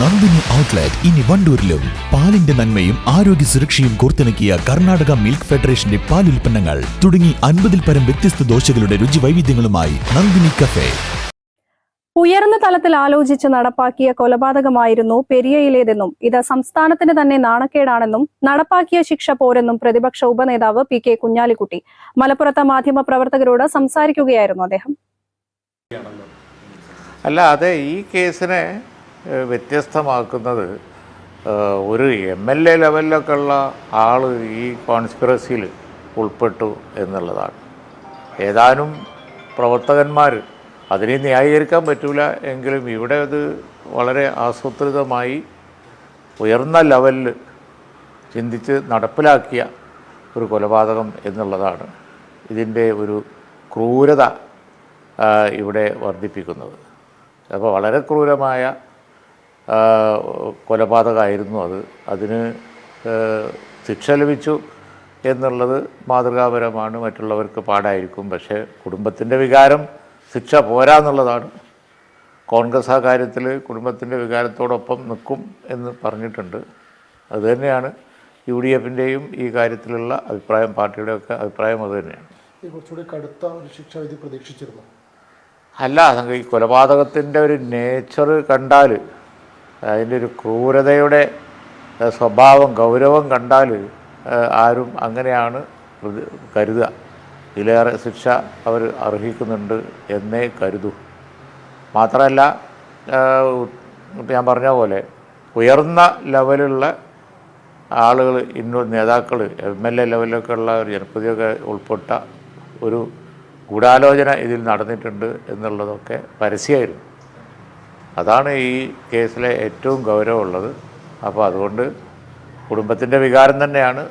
Nandini outlet ഇനി വണ്ടൂരിലും. പാലിന്റെ നന്മയും ആരോഗ്യ സുരക്ഷയും കോർത്തിണക്കിയ കർണാടക മിൽക്ക് ഫെഡറേഷന്റെ പാൽ ഉൽപ്പന്നങ്ങൾ തുടങ്ങി അൻപതിൽ പരം വ്യത്യസ്ത ദോശകളുടെ രുചി വൈവിധ്യങ്ങളുമായി നന്ദിനി കഫേ. ഉയർന്ന തലത്തിൽ ആലോചിച്ച് നടപ്പാക്കിയ കൊലപാതകമായിരുന്നു പെരിയയിലേതെന്നും ഇത് സംസ്ഥാനത്തിന് തന്നെ നാണക്കേടാണെന്നും നടപ്പാക്കിയ ശിക്ഷ പോരെന്നും പ്രതിപക്ഷ ഉപനേതാവ് പി കെ കുഞ്ഞാലിക്കുട്ടി. മലപ്പുറത്തെ മാധ്യമ പ്രവർത്തകരോട് സംസാരിക്കുകയായിരുന്നു അദ്ദേഹം. അല്ല അതെ ഈ കേസിനെ വ്യത്യസ്തമാക്കുന്നത് ഒരു എം എൽ എ ലെവലിലൊക്കെ ഉള്ള ആൾ ഈ കോൺസ്പിറസിയിൽ ഉൾപ്പെട്ടു എന്നുള്ളതാണ്. ഏതാനും പ്രവർത്തകന്മാർ അതിനെ ന്യായീകരിക്കാൻ പറ്റില്ല എങ്കിലും ഇവിടെ അത് വളരെ ആസൂത്രിതമായി ഉയർന്ന ലെവലിൽ ചിന്തിച്ച് നടപ്പിലാക്കിയ ഒരു കൊലപാതകം എന്നുള്ളതാണ് ഇതിന്റെ ഒരു ക്രൂരത ഇവിടെ വർദ്ധിപ്പിക്കുന്നത്. അപ്പോൾ വളരെ ക്രൂരമായ കൊലപാതകമായിരുന്നു അത്. അതിന് ശിക്ഷ ലഭിച്ചു എന്നുള്ളത് മാതൃകാപരമാണ് മറ്റുള്ളവർക്ക് പാടായിരിക്കും. പക്ഷേ കുടുംബത്തിന്റെ വികാരം ശിക്ഷ പോരാ എന്നുള്ളതാണ്. കോൺഗ്രസ് ആ കാര്യത്തിൽ കുടുംബത്തിന്റെ വികാരത്തോടൊപ്പം നിൽക്കും എന്ന് പറഞ്ഞിട്ടുണ്ട്. അതുതന്നെയാണ് യു ഡി എഫിന്റെയും ഈ കാര്യത്തിലുള്ള അഭിപ്രായം പാർട്ടിയുടെയൊക്കെ അഭിപ്രായം അതുതന്നെയാണ് കുറച്ചുകൂടി കടുത്ത ഒരു ശിക്ഷാവിധി പ്രതീക്ഷിച്ചിരുന്നു. അല്ല ഈ കൊലപാതകത്തിന്റെ ഒരു നേച്ചർ കണ്ടാൽ അതിന്റെ ഒരു ക്രൂരതയുടെ സ്വഭാവം ഗൗരവം കണ്ടാൽ ആരും അങ്ങനെയാണ് കരുതുക ഇതിലേറെ ശിക്ഷ അവർ അർഹിക്കുന്നുണ്ട് എന്നേ കരുതൂ. മാത്രമല്ല ഞാൻ പറഞ്ഞ പോലെ ഉയർന്ന ലെവലുള്ള ആളുകൾ ഇന്ന നേതാക്കൾ എം എൽ എ ലെവലിലൊക്കെ ഉള്ള ഒരു ജനപ്രതിയൊക്കെ ഉൾപ്പെട്ട ഒരു ഗൂഢാലോചന ഇതിൽ നടന്നിട്ടുണ്ട് എന്നുള്ളതൊക്കെ പരസ്യമായിരുന്നു അതാണ് ഈ കേസിലെ ഏറ്റവും ഗൗരവമുള്ളത്. അപ്പോൾ അതുകൊണ്ട് കുടുംബത്തിന്റെ വികാരം തന്നെയാണ്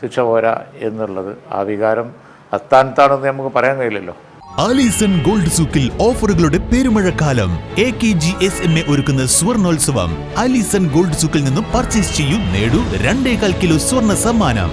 ശിക്ഷ പോരാ എന്നുള്ളത്. ആ വികാരം അസ്ഥാനത്താണെന്ന് നമുക്ക് പറയാൻ കഴിയില്ലല്ലോ. ആലീസൺ ഗോൾഡ് സൂക്കിൽ ഓഫറുകളുടെ പെരുമഴക്കാലം. A K G S M A ഒരുക്കുന്ന സ്വർണോത്സവം. ആലീസൺ ഗോൾഡ് സൂക്കിൽ നിന്നും പർച്ചേസ് ചെയ്യൂ നേടൂ രണ്ടേകാൽ കിലോ സ്വർണ സമ്മാനം.